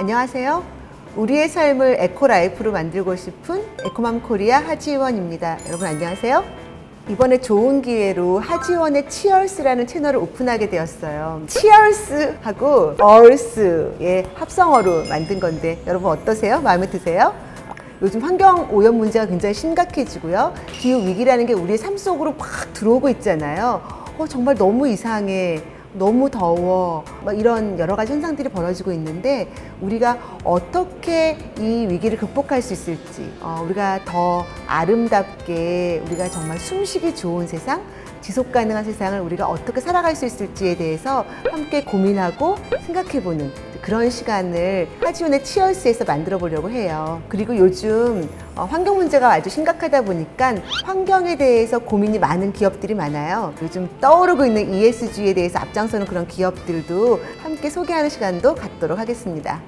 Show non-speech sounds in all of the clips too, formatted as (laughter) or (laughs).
안녕하세요. 우리의 삶을 에코라이프로 만들고 싶은 에코맘 코리아 하지원입니다. 여러분 안녕하세요. 이번에 좋은 기회로 하지원의 치얼스라는 채널을 오픈하게 되었어요. 치얼스하고 얼스의 합성어로 만든 건데 여러분 어떠세요? 마음에 드세요? 요즘 환경 오염 문제가 굉장히 심각해지고요. 기후 위기라는 게 우리의 삶 속으로 확 들어오고 있잖아요. 어, 정말 너무 이상해. 너무 더워. 막 이런 여러 가지 현상들이 벌어지고 있는데 우리가 어떻게 이 위기를 극복할 수 있을지, 어, 우리가 더 아름답게 우리가 정말 숨쉬기 좋은 세상, 지속 가능한 세상을 우리가 어떻게 살아갈 수 있을지에 대해서 함께 고민하고 생각해보는 그런 시간을 하지온의 치얼스에서 만들어 보려고 해요. 그리고 요즘 어, 환경 문제가 아주 심각하다 보니까 환경에 대해서 고민이 많은 기업들이 많아요. 요즘 떠오르고 있는 ESG에 대해서 앞장서는 그런 기업들도 함께 소개하는 시간도 갖도록 하겠습니다.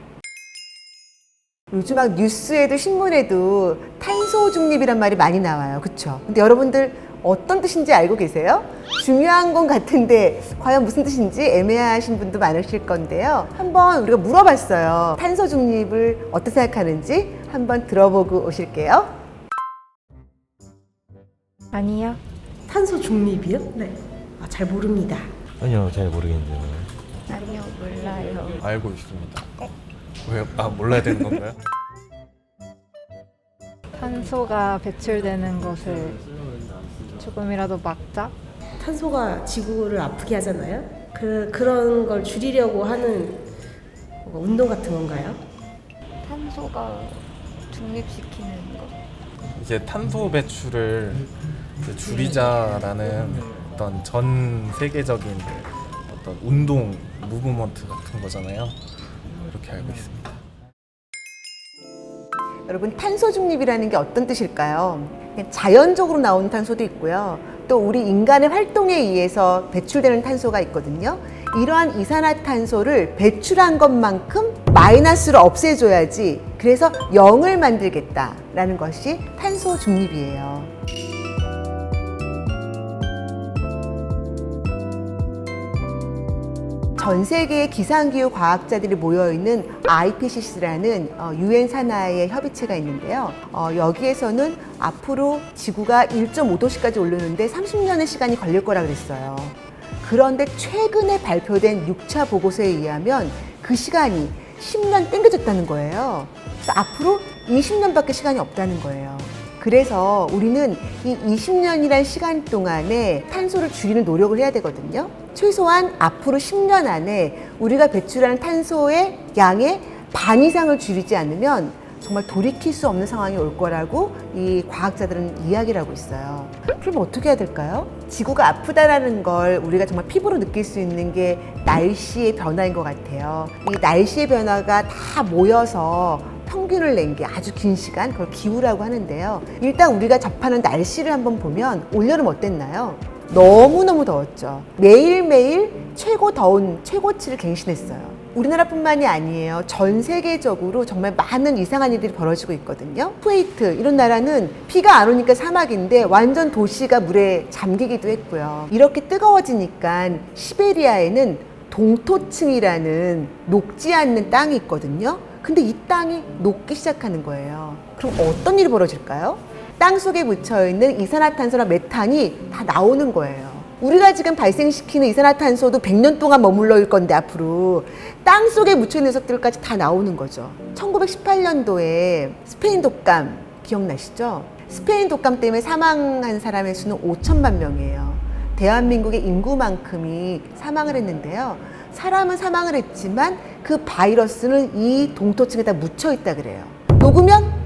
요즘 막 뉴스에도 신문에도 탄소 중립이란 말이 많이 나와요. 그쵸? 근데 여러분들 어떤 뜻인지 알고 계세요? 중요한 건 같은데 과연 무슨 뜻인지 애매하신 분도 많으실 건데요. 한번 우리가 물어봤어요. 탄소 중립을 어떻게 생각하는지 한번 들어보고 오실게요. 아니요. 탄소 중립이요? 네. 아, 잘 모릅니다. 아니요, 잘 모르겠는데요. 아니요, 몰라요. 알고 있습니다. 왜요? 아 몰라야 되는 건가요? 탄소가 배출되는 것을 조금이라도 막자? 탄소가 지구를 아프게 하잖아요. 그 그런 걸 줄이려고 하는 운동 같은 건가요? 탄소가 중립시키는 것. 이제 탄소 배출을 이제 줄이자라는 어떤 전 세계적인 어떤 운동 무브먼트 같은 거잖아요. 그렇게 알고 있습니다. 여러분 탄소 중립이라는 게 어떤 뜻일까요? 자연적으로 나오는 탄소도 있고요. 또 우리 인간의 활동에 의해서 배출되는 탄소가 있거든요. 이러한 이산화탄소를 배출한 것만큼 마이너스를 없애줘야지. 그래서 0을 만들겠다라는 것이 탄소 중립이에요. 전 세계의 기상기후 과학자들이 모여 있는 IPCC라는 유엔 산하의 협의체가 있는데요. 어, 여기에서는 앞으로 지구가 1.5도씨까지 오르는데 30년의 시간이 걸릴 거라 그랬어요. 그런데 최근에 발표된 6차 보고서에 의하면 그 시간이 10년 땡겨졌다는 거예요. 그래서 앞으로 20년밖에 시간이 없다는 거예요. 그래서 우리는 이 20년이란 시간 동안에 탄소를 줄이는 노력을 해야 되거든요. 최소한 앞으로 10년 안에 우리가 배출하는 탄소의 양의 반 이상을 줄이지 않으면 정말 돌이킬 수 없는 상황이 올 거라고 이 과학자들은 이야기를 하고 있어요. 그럼 어떻게 해야 될까요? 지구가 아프다라는 걸 우리가 정말 피부로 느낄 수 있는 게 날씨의 변화인 것 같아요. 이 날씨의 변화가 다 모여서 평균을 낸 게 아주 긴 시간, 그걸 기후라고 하는데요. 일단 우리가 접하는 날씨를 한번 보면 올여름 어땠나요? 너무너무 더웠죠. 매일매일 최고 더운 최고치를 갱신했어요. 우리나라뿐만이 아니에요. 전 세계적으로 정말 많은 이상한 일들이 벌어지고 있거든요. 쿠웨이트 이런 나라는 비가 안 오니까 사막인데 완전 도시가 물에 잠기기도 했고요. 이렇게 뜨거워지니까 시베리아에는 동토층이라는 녹지 않는 땅이 있거든요. 근데 이 땅이 녹기 시작하는 거예요. 그럼 어떤 일이 벌어질까요? 땅 속에 묻혀 있는 이산화탄소나 메탄이 다 나오는 거예요. 우리가 지금 발생시키는 이산화탄소도 100년 동안 머물러 있을 건데 앞으로 땅 속에 묻혀 있는 녀석들까지 다 나오는 거죠. 1918년도에 스페인 독감 기억나시죠? 스페인 독감 때문에 사망한 사람의 수는 5천만 명이에요. 대한민국의 인구만큼이 사망을 했는데요. 사람은 사망을 했지만 그 바이러스는 이 동토층에 다 묻혀 있다 그래요. 녹으면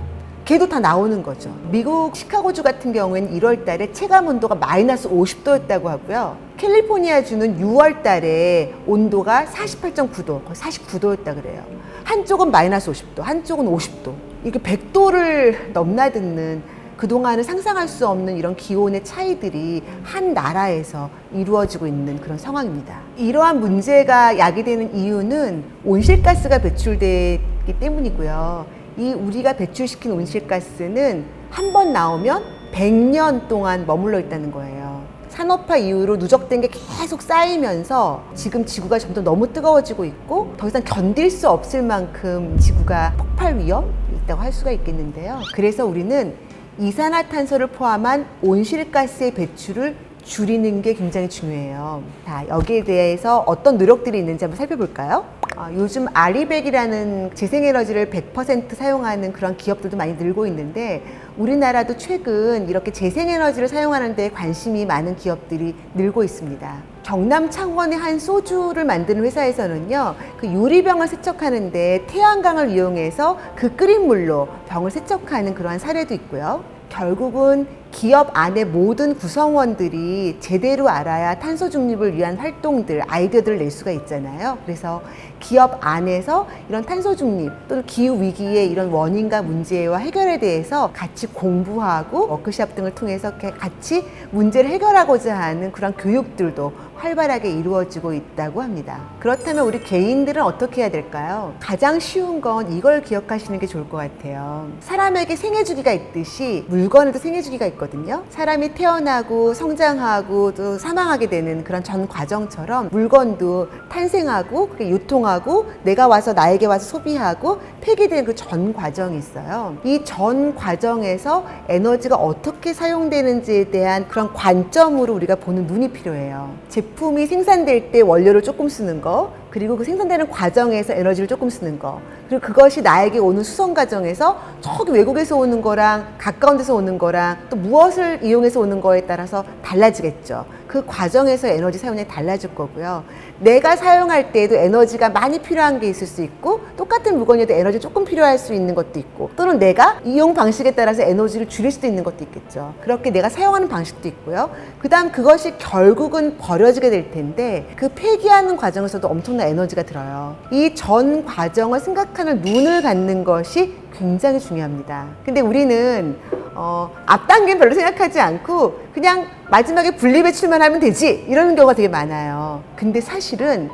걔도 다 나오는 거죠. 미국 시카고주 같은 경우에는 1월 달에 체감 온도가 마이너스 50도였다고 하고요. 캘리포니아주는 6월 달에 온도가 48.9도, 거의 49도였다 그래요. 한쪽은 마이너스 50도, 한쪽은 50도. 이게 100도를 넘나드는 그동안은 상상할 수 없는 이런 기온의 차이들이 한 나라에서 이루어지고 있는 그런 상황입니다. 이러한 문제가 야기되는 이유는 온실가스가 배출되기 때문이고요. 이 우리가 배출시킨 온실가스는 한 번 나오면 100년 동안 머물러 있다는 거예요. 산업화 이후로 누적된 게 계속 쌓이면서 지금 지구가 점점 너무 뜨거워지고 있고 더 이상 견딜 수 없을 만큼 지구가 폭발 위험이 있다고 할 수가 있겠는데요. 그래서 우리는 이산화탄소를 포함한 온실가스의 배출을 줄이는 게 굉장히 중요해요. 자, 여기에 대해서 어떤 노력들이 있는지 한번 살펴볼까요? 어, 요즘 아리백이라는 재생에너지를 100% 사용하는 그런 기업들도 많이 늘고 있는데 우리나라도 최근 이렇게 재생에너지를 사용하는 데 관심이 많은 기업들이 늘고 있습니다. 경남 창원의 한 소주를 만드는 회사에서는요, 그 유리병을 세척하는데 태양광을 이용해서 그 끓인 물로 병을 세척하는 그러한 사례도 있고요. 결국은 기업 안에 모든 구성원들이 제대로 알아야 탄소 중립을 위한 활동들, 아이디어들을 낼 수가 있잖아요. 그래서 기업 안에서 이런 탄소 중립 또는 기후 위기의 이런 원인과 문제와 해결에 대해서 같이 공부하고 워크샵 등을 통해서 같이 문제를 해결하고자 하는 그런 교육들도 활발하게 이루어지고 있다고 합니다. 그렇다면 우리 개인들은 어떻게 해야 될까요? 가장 쉬운 건 이걸 기억하시는 게 좋을 것 같아요. 사람에게 생애 주기가 있듯이 물건에도 생애 주기가 있거든요. 사람이 태어나고 성장하고 또 사망하게 되는 그런 전 과정처럼 물건도 탄생하고 유통하고 내가 와서 나에게 와서 소비하고 폐기되는 그 전 과정이 있어요. 이 전 과정에서 에너지가 어떻게 사용되는지에 대한 그런 관점으로 우리가 보는 눈이 필요해요. 제품이 생산될 때 원료를 조금 쓰는 거, 그리고 그 생산되는 과정에서 에너지를 조금 쓰는 거, 그리고 그것이 나에게 오는 수송 과정에서 저기 외국에서 오는 거랑 가까운 데서 오는 거랑 또 무엇을 이용해서 오는 거에 따라서 달라지겠죠. 그 과정에서 에너지 사용량이 달라질 거고요. 내가 사용할 때에도 에너지가 많이 필요한 게 있을 수 있고 똑같은 물건이어도 에너지 조금 필요할 수 있는 것도 있고 또는 내가 이용 방식에 따라서 에너지를 줄일 수도 있는 것도 있겠죠. 그렇게 내가 사용하는 방식도 있고요. 그 다음 그것이 결국은 버려지게 될 텐데 그 폐기하는 과정에서도 엄청난 에너지가 들어요. 이 전 과정을 생각하는 눈을 갖는 것이 굉장히 중요합니다. 근데 우리는 어, 앞단계는 별로 생각하지 않고 그냥 마지막에 분리배출만 하면 되지 이러는 경우가 되게 많아요. 근데 사실은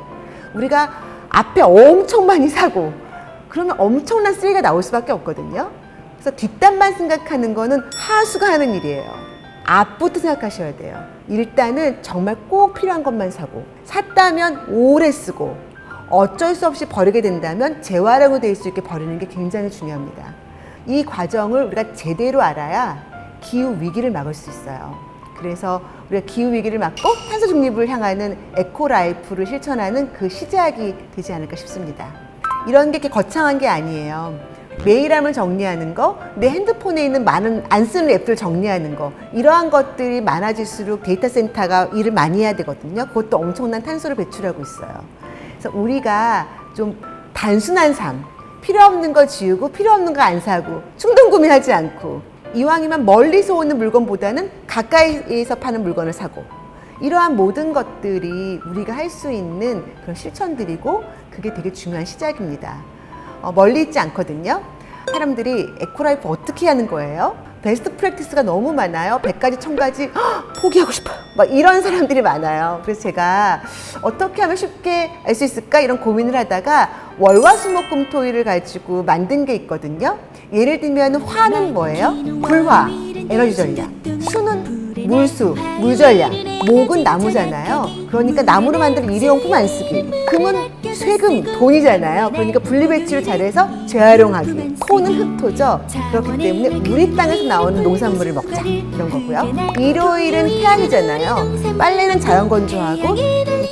우리가 앞에 엄청 많이 사고 그러면 엄청난 쓰레기가 나올 수밖에 없거든요. 그래서 뒷단만 생각하는 거는 하수가 하는 일이에요. 앞부터 생각하셔야 돼요. 일단은 정말 꼭 필요한 것만 사고 샀다면 오래 쓰고 어쩔 수 없이 버리게 된다면 재활용이 될 수 있게 버리는 게 굉장히 중요합니다. 이 과정을 우리가 제대로 알아야 기후 위기를 막을 수 있어요. 그래서 우리가 기후 위기를 막고 탄소 중립을 향하는 에코 라이프를 실천하는 그 시작이 되지 않을까 싶습니다. 이런 게 이렇게 거창한 게 아니에요. 메일함을 정리하는 거, 내 핸드폰에 있는 많은 안 쓰는 앱들 정리하는 거, 이러한 것들이 많아질수록 데이터 센터가 일을 많이 해야 되거든요. 그것도 엄청난 탄소를 배출하고 있어요. 그래서 우리가 좀 단순한 삶, 필요 없는 거 지우고 필요 없는 거 안 사고 충동 구매하지 않고 이왕이면 멀리서 오는 물건보다는 가까이에서 파는 물건을 사고 이러한 모든 것들이 우리가 할 수 있는 그런 실천들이고 그게 되게 중요한 시작입니다. 어, 멀리 있지 않거든요. 사람들이 에코라이프 어떻게 하는 거예요? 베스트 프랙티스가 너무 많아요. 100가지, 1000가지 포기하고 싶어요. 막 이런 사람들이 많아요. 그래서 제가 어떻게 하면 쉽게 알 수 있을까 이런 고민을 하다가 월화수목금토일을 가지고 만든 게 있거든요. 예를 들면 화는 뭐예요? 불화, 에너지 전략. 수는 물수, 물 전략. 목은 나무잖아요. 그러니까 나무로 만든 일회용품 안 쓰기. 금은 세금, 돈이잖아요. 그러니까 분리배출을 잘해서 재활용하기. 토는 흑토죠. 그렇기 때문에 우리 땅에서 나오는 농산물을 먹자. 이런 거고요. 일요일은 태양이잖아요. 빨래는 자연 건조하고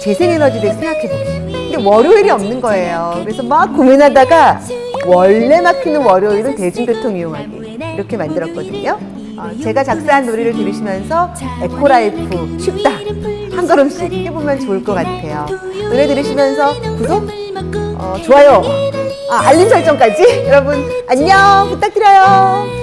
재생에너지에 대해서 생각해보기. 근데 월요일이 없는 거예요. 그래서 막 고민하다가 원래 막히는 월요일은 대중교통 이용하기. 이렇게 만들었거든요. 어, 제가 작사한 노래를 들으시면서 에코라이프 쉽다 한 걸음씩 해보면 좋을 것 같아요. 노래 들으시면서 구독, 어, 좋아요, 아, 알림 설정까지 (laughs) 여러분 안녕 부탁드려요.